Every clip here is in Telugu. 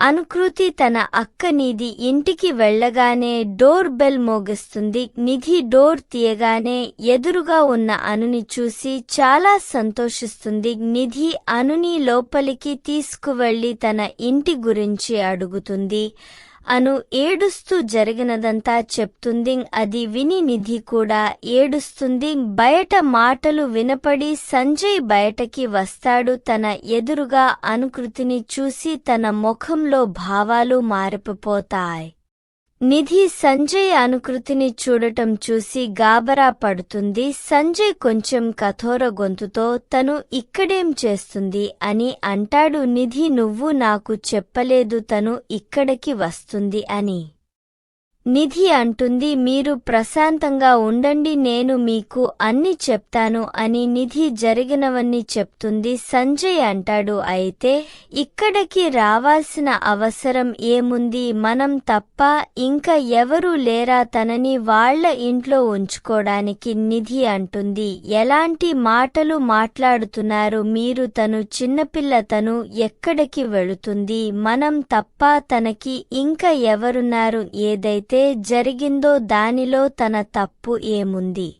అనుకృతి తన అక్క నిధి ఇంటికి వెళ్ళగానే డోర్ బెల్ మోగిస్తుంది. నిధి డోర్ తీయగానే ఎదురుగా ఉన్న అనుని చూసి చాలా సంతోషిస్తుంది. నిధి అనుని లోపలికి తీసుకువెళ్ళి తన ఇంటి గురించి అడుగుతుంది. అను ఏడుస్తూ జరిగినదంతా చెప్తుంది. అది విని నిధి కూడా ఏడుస్తుంది. బయట మాటలు వినపడి సంజయ్ బయటకి వస్తాడు. తన ఎదురుగా అనుకృతిని చూసి తన ముఖంలో భావాలు మారిపోతాయి. నిధి సంజయ్ అనుకృతిని చూడటం చూసి గాబరా పడుతుంది. సంజయ్ కొంచెం కఠోర గొంతుతో తను ఇక్కడేం చేస్తుంది? అని అంటాడు. నిధి నువ్వు నాకు చెప్పలేదు తను ఇక్కడికి వస్తుంది అని. నిధి అంటుంది మీరు ప్రశాంతంగా ఉండండి నేను మీకు అన్ని చెప్తాను అని నిధి జరిగినవన్నీ చెప్తుంది. సంజయ్ అంటాడు అయితే ఇక్కడికి రావాల్సిన అవసరం ఏముంది? మనం తప్ప ఇంకా ఎవరూ లేరా తనని వాళ్ళ ఇంట్లో ఉంచుకోవడానికి నిధి అంటుంది ఎలాంటి మాటలు మాట్లాడుతున్నారు? మీరు తను చిన్నపిల్ల తను ఎక్కడికి వెళుతుంది? మనం తప్ప తనకి ఇంకా ఎవరున్నారు? ఏదైతే జరిగిందో దానిలో తన తప్పు ఏముంది?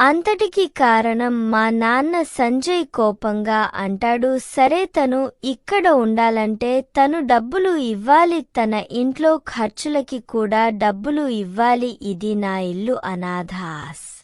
అంతటికి కారణం మా నాన్న సంజయ్ కోపంగా అంటాడు. సరే తను ఇక్కడ ఉండాలంటే తను డబ్బులు ఇవ్వాలి. తన ఇంట్లో ఖర్చులకి కూడా డబ్బులు ఇవ్వాలి. ఇది నా ఇల్లు అనాథాస్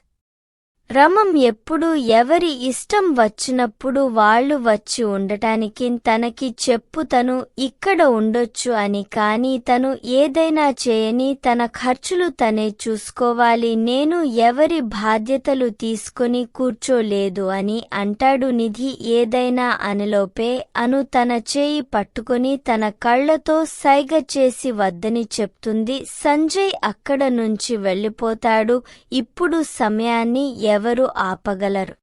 రమం ఎప్పుడు ఎవరి ఇష్టం వచ్చినప్పుడు వాళ్ళు వచ్చి ఉండటానికి తనకి చెప్పు తను ఇక్కడ ఉండొచ్చు అని కాని తను ఏదైనా చేయని తన ఖర్చులు తనే చూసుకోవాలి నేను ఎవరి బాధ్యతలు తీసుకొని కూర్చోలేదు అని అంటాడు నిధి ఏదైనా అనిలోపే. అను తన చేయి పట్టుకొని తన కళ్ళతో సైగ చేసి వద్దని చెప్తుంది. సంజయ్ అక్కడ నుంచి వెళ్ళిపోతాడు. ఇప్పుడు సమయాన్ని ఎవరు ఆపగలరు.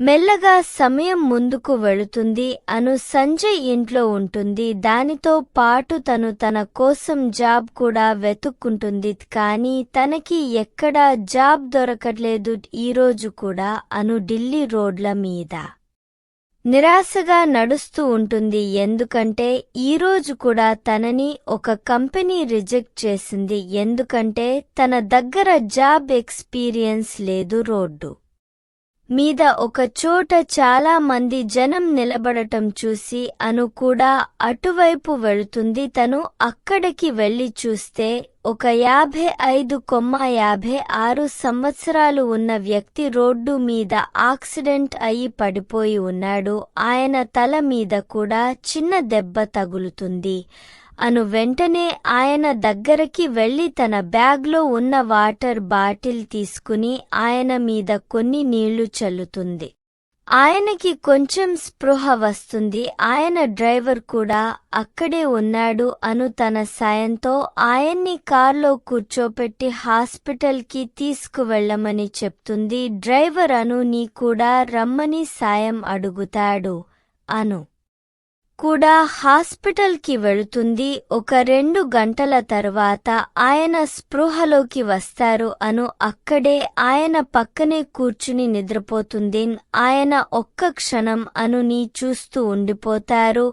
మెల్లగా సమయం ముందుకు వెళుతుంది అను సంజయ్ ఇంట్లో ఉంటుంది దానితో పాటు తను తన కోసం జాబ్ కూడా వెతుక్కుంటుంది కానీ తనకి ఎక్కడా జాబ్ దొరకట్లేదు ఈరోజు కూడా అను ఢిల్లీ రోడ్ల మీద. నిరాశగా నడుస్తూ ఉంటుంది. ఎందుకంటే ఈరోజు కూడా తనని ఒక కంపెనీ రిజెక్ట్ చేసింది. ఎందుకంటే తన దగ్గర జాబ్ ఎక్స్పీరియన్స్ లేదు రోడ్డు. మీద ఒక చోట చాలా మంది జనం నిలబడటం చూసి అను కూడా అటువైపు వెళుతుంది. తను అక్కడికి వెళ్ళి చూస్తే ఒక యాభై ఐదు కొమ్మ యాభై ఆరు సంవత్సరాలు ఉన్న వ్యక్తి రోడ్డు మీద యాక్సిడెంట్ అయి పడిపోయి ఉన్నాడు. ఆయన తల మీద కూడా చిన్న దెబ్బ తగులుతుంది. అను వెంటనే ఆయన దగ్గరకి వెళ్ళి తన బ్యాగ్లో ఉన్న వాటర్ బాటిల్ తీసుకుని ఆయన మీద కొన్ని నీళ్ళు చల్లుతుంది. ఆయనకి కొంచెం స్పృహ వస్తుంది. ఆయన డ్రైవర్ కూడా అక్కడే ఉన్నాడు అను తన సాయంతో ఆయన్ని కార్లో కూర్చోపెట్టి హాస్పిటల్కి తీసుకువెళ్ళమని చెప్తుంది. డ్రైవర్ అను నీ కూడా రమ్మని సాయం అడుగుతాడు అను. కూడా హాస్పిటల్కి వెళుతుంది. ఒక రెండు గంటల తర్వాత ఆయన స్పృహలోకి వస్తారు అను అక్కడే ఆయన పక్కనే కూర్చుని నిద్రపోతుంది? ఆయన ఒక్క క్షణం అనుని చూస్తూ ఉండిపోతారు.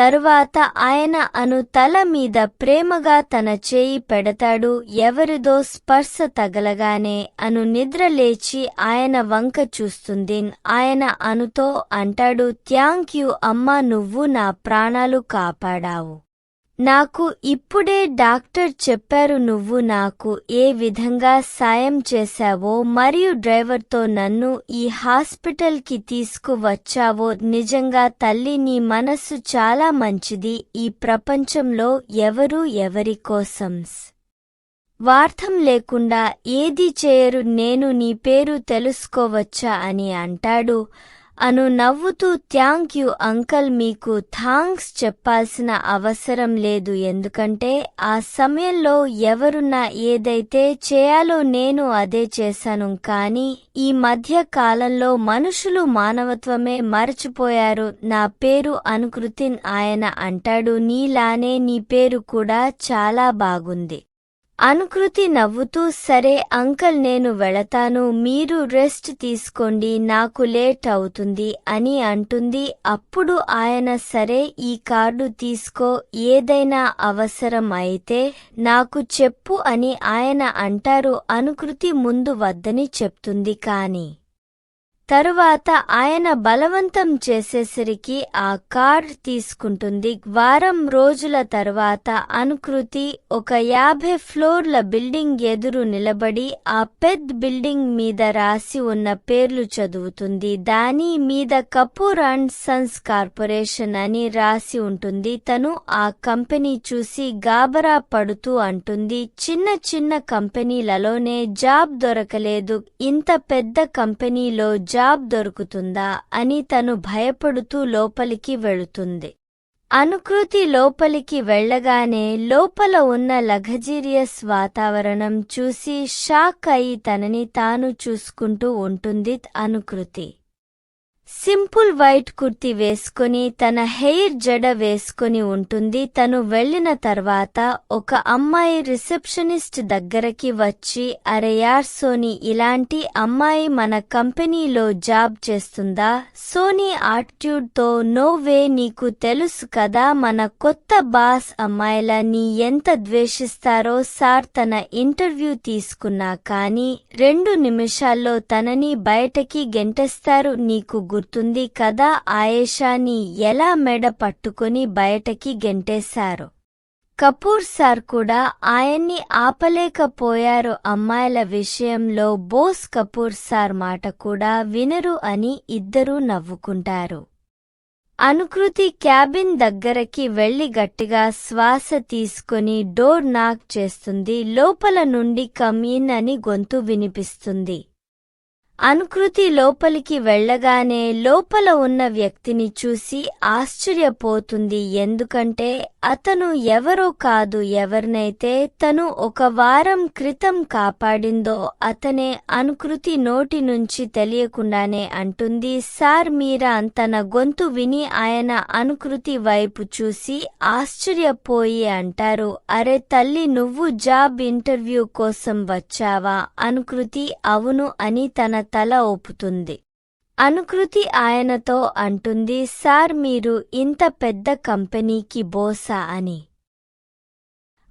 తరువాత ఆయన అను తల మీద ప్రేమగా తన చేయి పెడతాడు ఎవరిదో స్పర్శ తగలగానే అను నిద్ర లేచి ఆయన వంక చూస్తుంది? ఆయన అనుతో అంటాడు థ్యాంక్ యూ అమ్మా నువ్వు నా ప్రాణాలు కాపాడావు. నాకు ఇప్పుడే డాక్టర్ చెప్పారు నువ్వు నాకు ఏ విధంగా సాయం చేశావో మరియు డ్రైవర్తో నన్ను ఈ హాస్పిటల్కి తీసుకువచ్చావో నిజంగా తల్లి నీ మనస్సు చాలా మంచిది. ఈ ప్రపంచంలో ఎవరూ ఎవరి కోసం వార్థం లేకుండా ఏది చేయరు. నేను నీ పేరు తెలుసుకోవచ్చా అని అంటాడు. అను నవ్వుతూ థ్యాంక్ యూ అంకల్ మీకు థాంక్స్ చెప్పాల్సిన అవసరం లేదు. ఎందుకంటే ఆ సమయంలో ఎవరున్నా ఏదైతే చేయాలో నేను అదే చేశాను. కానీ ఈ మధ్య కాలంలో మనుషులు మానవత్వమే మరచిపోయారు. నా పేరు అనుకృతిన్ ఆయన అంటాడు. నీలానే నీ పేరు కూడా చాలా బాగుంది. అనుకృతి నవ్వుతూ సరే అంకల్ నేను వెళతాను మీరు రెస్ట్ తీసుకోండి నాకు లేట్ అవుతుంది అని అంటుంది. అప్పుడు ఆయన సరే ఈ కార్డు తీసుకో ఏదైనా అవసరం అయితే నాకు చెప్పు అని ఆయన అంటారు. అనుకృతి ముందు వద్దని చెప్తుంది కానీ. తరువాత ఆయన బలవంతం చేసేసరికి ఆ కార్ తీసుకుంటుంది. వారం రోజుల తరువాత అనుకృతి ఒక యాభై ఫ్లోర్ల బిల్డింగ్ ఎదురు నిలబడి ఆ పెద్ద బిల్డింగ్ మీద రాసి ఉన్న పేర్లు చదువుతుంది. దాని మీద కపూర్ అండ్ సన్స్ కార్పొరేషన్ అని రాసి ఉంటుంది. తను ఆ కంపెనీ చూసి గాబరా పడుతూ అంటుంది. చిన్న చిన్న కంపెనీలలోనే జాబ్ దొరకలేదు. ఇంత పెద్ద కంపెనీలో జాబ్ దొరుకుతుందా అని తను భయపడుతూ లోపలికి వెళుతుంది. అనుకృతి లోపలికి వెళ్ళగానే లోపల ఉన్న లగ్జీరియస్ వాతావరణం చూసి షాక్ అయి తనని తాను చూసుకుంటూ ఉంటుంది అనుకృతి. సింపుల్ వైట్ కుర్తి వేసుకొని తన హెయిర్ జడ వేసుకొని ఉంటుంది. తను వెళ్ళిన తర్వాత ఒక అమ్మాయి రిసెప్షనిస్ట్ దగ్గరకి వచ్చి అరే యార్ సోనీ ఇలాంటి అమ్మాయి మన కంపెనీలో జాబ్ చేస్తుందా? సోనీ ఆటిట్యూడ్తో నో వే నీకు తెలుసు కదా మన కొత్త బాస్ అమ్మాయిల నీ ఎంత ద్వేషిస్తారో సార్ తన ఇంటర్వ్యూ తీసుకున్నా కానీ రెండు నిమిషాల్లో తనని బయటకి గెంటేస్తారు నీకు గుర్తుంది కదా ఆయేషాని ఎలా మెడ పట్టుకుని బయటకి గెంటేశారు. కపూర్ సార్ కూడా ఆయన్ని ఆపలేకపోయారు అమ్మాయిల విషయంలో బోస్ కపూర్ సార్ మాట కూడా వినరు అని ఇద్దరూ నవ్వుకుంటారు. అనుకృతి క్యాబిన్ దగ్గరకి వెళ్ళి గట్టిగా శ్వాస తీసుకుని డోర్ నాక్ చేస్తుంది లోపల నుండి కమీన్ అని గొంతు వినిపిస్తుంది. అనుకృతి లోపలికి వెళ్ళగానే లోపల ఉన్న వ్యక్తిని చూసి ఆశ్చర్యపోతుంది. ఎందుకంటే అతను ఎవరో కాదు ఎవరినైతే తను ఒక వారం క్రితం కాపాడిందో అతనే అనుకృతి నోటి నుంచి తెలియకుండానే అంటుంది. సార్ మీరాన్ తన గొంతు విని ఆయన అనుకృతి వైపు చూసి ఆశ్చర్యపోయి అంటారు. అరే తల్లి నువ్వు జాబ్ ఇంటర్వ్యూ కోసం వచ్చావా? అనుకృతి అవును అని తన తల ఊపుతుంది. అనుకృతి ఆయనతో అంటుంది సార్ మీరు ఇంత పెద్ద కంపెనీకి బోసా అని.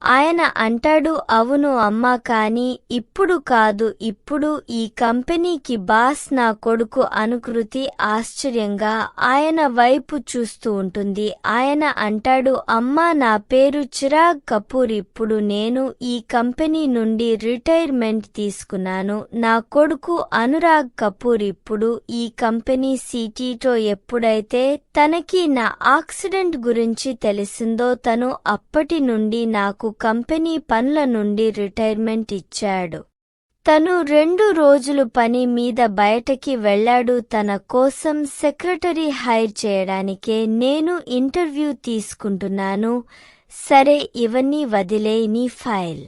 ఆయన అంటాడు అవును అమ్మా కాని ఇప్పుడు కాదు. ఇప్పుడు ఈ కంపెనీకి బాస్ నా కొడుకు అనుకృతి ఆశ్చర్యంగా ఆయన వైపు చూస్తూ ఉంటుంది. ఆయన అంటాడు అమ్మా నా పేరు చిరాగ్ కపూర్. ఇప్పుడు నేను ఈ కంపెనీ నుండి రిటైర్మెంట్ తీసుకున్నాను. నా కొడుకు అనురాగ్ కపూర్ ఇప్పుడు ఈ కంపెనీ సిటీతో ఎప్పుడైతే తనకి నా ఆక్సిడెంట్ గురించి తెలిసిందో తను అప్పటి నుండి నాకు కంపెనీ పనుల నుండి రిటైర్మెంట్ ఇచ్చాడు. తను రెండు రోజులు పని మీద బయటకి వెళ్ళాడు తన కోసం సెక్రటరీ హైర్ చేయడానికే నేను ఇంటర్వ్యూ తీసుకుంటున్నాను. సరే ఇవన్నీ వదిలే నీ ఫైల్.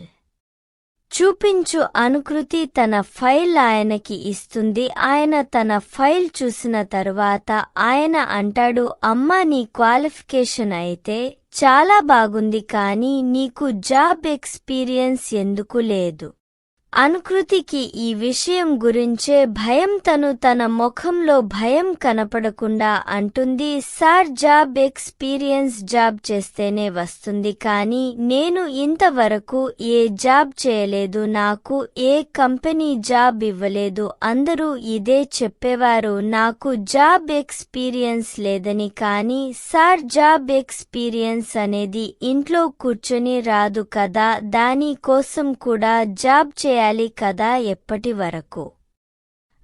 చూపించు అనుకృతి తన ఫైల్ ఆయనకి ఇస్తుంది. ఆయన తన ఫైల్ చూసిన తరువాత ఆయన అంటాడు అమ్మా నీ క్వాలిఫికేషన్ అయితే చాలా బాగుంది కానీ నీకు జాబ్ ఎక్స్పీరియన్స్ ఎందుకు లేదు. అనుకృతికి ఈ విషయం గురించే భయం తను తన ముఖంలో భయం కనపడకుండా అంటుంది సార్ జాబ్ ఎక్స్పీరియన్స్ జాబ్ చేస్తేనే వస్తుంది కానీ నేను ఇంతవరకు ఏ జాబ్ చేయలేదు నాకు ఏ కంపెనీ జాబ్ ఇవ్వలేదు అందరూ ఇదే చెప్పేవారు నాకు జాబ్ ఎక్స్పీరియన్స్ లేదని కానీ సార్ జాబ్ ఎక్స్పీరియన్స్ అనేది ఇంట్లో కూర్చొని రాదు కదా దాని కోసం కూడా జాబ్ చేయాలి కదా ఎప్పటి వరకు?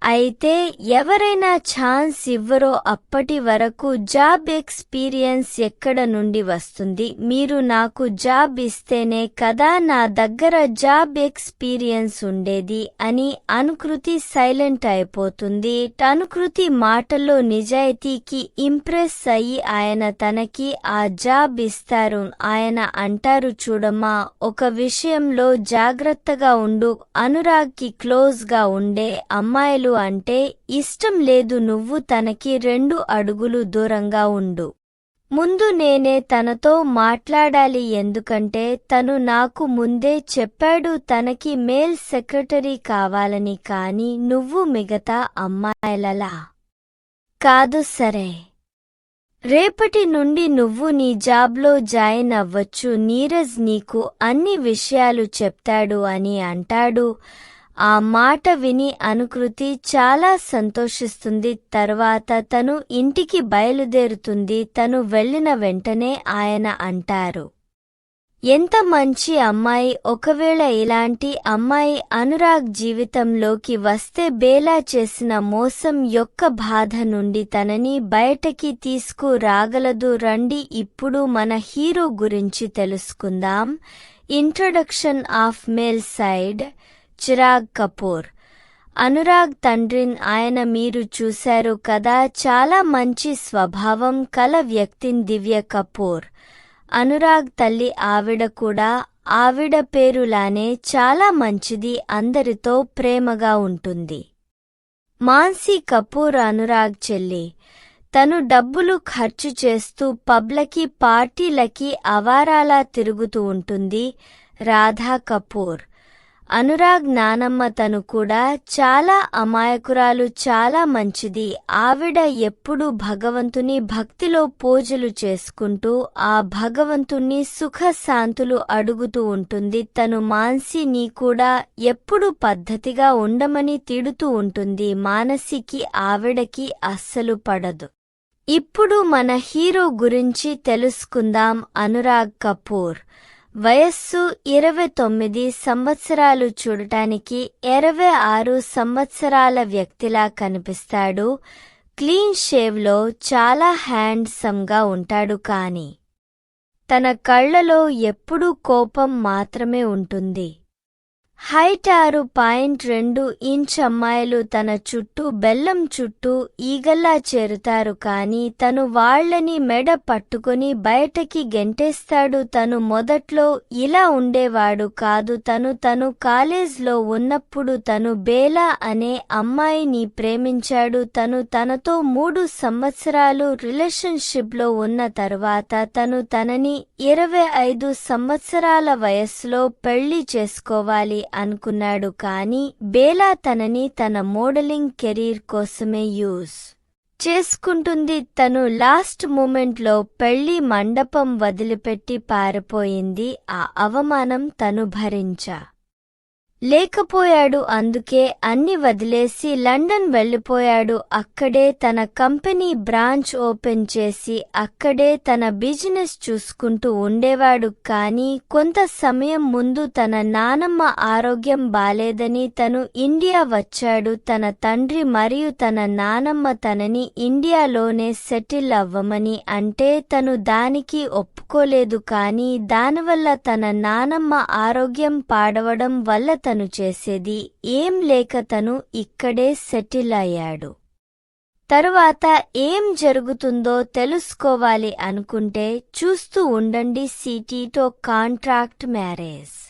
అయితే ఎవరైనా ఛాన్స్ ఇవ్వరో అప్పటి వరకు జాబ్ ఎక్స్పీరియన్స్ ఎక్కడ నుండి వస్తుంది? మీరు నాకు జాబ్ ఇస్తేనే కదా నా దగ్గర జాబ్ ఎక్స్పీరియన్స్ ఉండేది అని అనుకృతి సైలెంట్ అయిపోతుంది. అనుకృతి మాటల్లో నిజాయితీకి ఇంప్రెస్ అయ్యి ఆయన తనకి ఆ జాబ్ ఇస్తారు. ఆయన అంటారు చూడమ్మా ఒక విషయంలో జాగ్రత్తగా ఉండు అనురాగ్కి క్లోజ్గా ఉండే అమ్మాయిలు అంటే ఇష్టం లేదు నువ్వు తనకి రెండు అడుగులు దూరంగా ఉండు. ముందు నేనే తనతో మాట్లాడాలి ఎందుకంటే తను నాకు ముందే చెప్పాడు తనకి మేల్ సెక్రటరీ కావాలని కాని నువ్వు మిగతా అమ్మాయిలలా. కాదు సరే. రేపటి నుండి నువ్వు నీ జాబ్లో జాయిన్ అవ్వచ్చు నీరజ్ నీకు అన్ని విషయాలు చెప్తాడు అని అంటాడు. ఆ మాట విని అనుకృతి చాలా సంతోషిస్తుంది. తర్వాత తను ఇంటికి బయలుదేరుతుంది. తను వెళ్ళిన వెంటనే ఆయన అంటారు ఎంత మంచి అమ్మాయి. ఒకవేళ ఇలాంటి అమ్మాయి అనురాగ్ జీవితంలోకి వస్తే బేలా చేసిన మోసం యొక్క బాధ నుండి తనని బయటకి తీసుకురాగలదు. రండి ఇప్పుడు మన హీరో గురించి తెలుసుకుందాం. Introduction of male side Chirag Kapoor. Anurag తండ్రిన్ ఆయన మీరు చూశారు కదా చాలా మంచి స్వభావం కల వ్యక్తిన్ దివ్య కపూర్. అనురాగ్ తల్లి ఆవిడ కూడా ఆవిడ పేరులానే చాలా మంచిది అందరితో ప్రేమగా ఉంటుంది. మాన్సీ కపూర్ అనురాగ్ చెల్లి. తను డబ్బులు ఖర్చు చేస్తూ పబ్లకి పార్టీలకి అవారాలా తిరుగుతూ ఉంటుంది రాధా కపూర్. అనురాగ్ నానమ్మ తను కూడా చాలా అమాయకురాలు చాలా మంచిది. ఆవిడ ఎప్పుడూ భగవంతుని భక్తిలో పూజలు చేసుకుంటూ ఆ భగవంతుణ్ణి సుఖశాంతులు అడుగుతూ ఉంటుంది. తను మాన్సిని కూడా ఎప్పుడు పద్ధతిగా ఉండమని తిడుతూ ఉంటుంది. మానసికి ఆవిడకి అస్సలు పడదు. ఇప్పుడు మన హీరో గురించి తెలుసుకుందాం అనురాగ్ కపూర్. వయస్సు ఇరవై తొమ్మిది సంవత్సరాలు చూడటానికి ఇరవై ఆరు సంవత్సరాల వ్యక్తిలా కనిపిస్తాడు. క్లీన్ షేవ్లో చాలా హ్యాండ్సమ్గా ఉంటాడు కాని తన కళ్ళలో ఎప్పుడూ కోపం మాత్రమే ఉంటుంది. హైట్ ఆరు పాయింట్ రెండు ఇంచ్ అమ్మాయిలు తన చుట్టూ బెల్లం చుట్టూ ఈగల్లా చేరుతారు కాని తను వాళ్ళని మెడ పట్టుకొని బయటకి గెంటేస్తాడు. తను మొదట్లో ఇలా ఉండేవాడు కాదు. తను తను కాలేజ్లో ఉన్నప్పుడు తను బేలా అనే అమ్మాయిని ప్రేమించాడు. తను తనతో మూడు సంవత్సరాలు రిలేషన్షిప్లో ఉన్న తర్వాత తను తనని ఇరవై ఐదు సంవత్సరాల వయస్సులో పెళ్ళి చేసుకోవాలి. అనుకున్నాడు కాని బేలా తనని తన మోడలింగ్ కెరీర్ కోసమే యూజ్ చేసుకుంటుంది. తను లాస్ట్ మూమెంట్లో పెళ్ళి మండపం వదిలిపెట్టి పారిపోయింది. ఆ అవమానం తను భరించా లేకపోయాడు అందుకే అన్ని వదిలేసి లండన్ వెళ్ళిపోయాడు. అక్కడే తన కంపెనీ బ్రాంచ్ ఓపెన్ చేసి అక్కడే తన బిజినెస్ చూసుకుంటూ ఉండేవాడు. కానీ కొంత సమయం ముందు తన నానమ్మ ఆరోగ్యం బాలేదని తను ఇండియా వచ్చాడు. తన తండ్రి మరియు తన నానమ్మ తనని ఇండియాలోనే సెటిల్ అవ్వమని అంటే తను దానికి ఒప్పుకోలేదు. కానీ దానివల్ల తన నానమ్మ ఆరోగ్యం పాడవడం వల్ల తను చేసేది ఏం లేక తను ఇక్కడే సెటిల్ అయ్యాడు. తరువాత ఏం జరుగుతుందో తెలుసుకోవాలి అనుకుంటే చూస్తూ ఉండండి సిటీతో కాంట్రాక్ట్ మ్యారేజ్.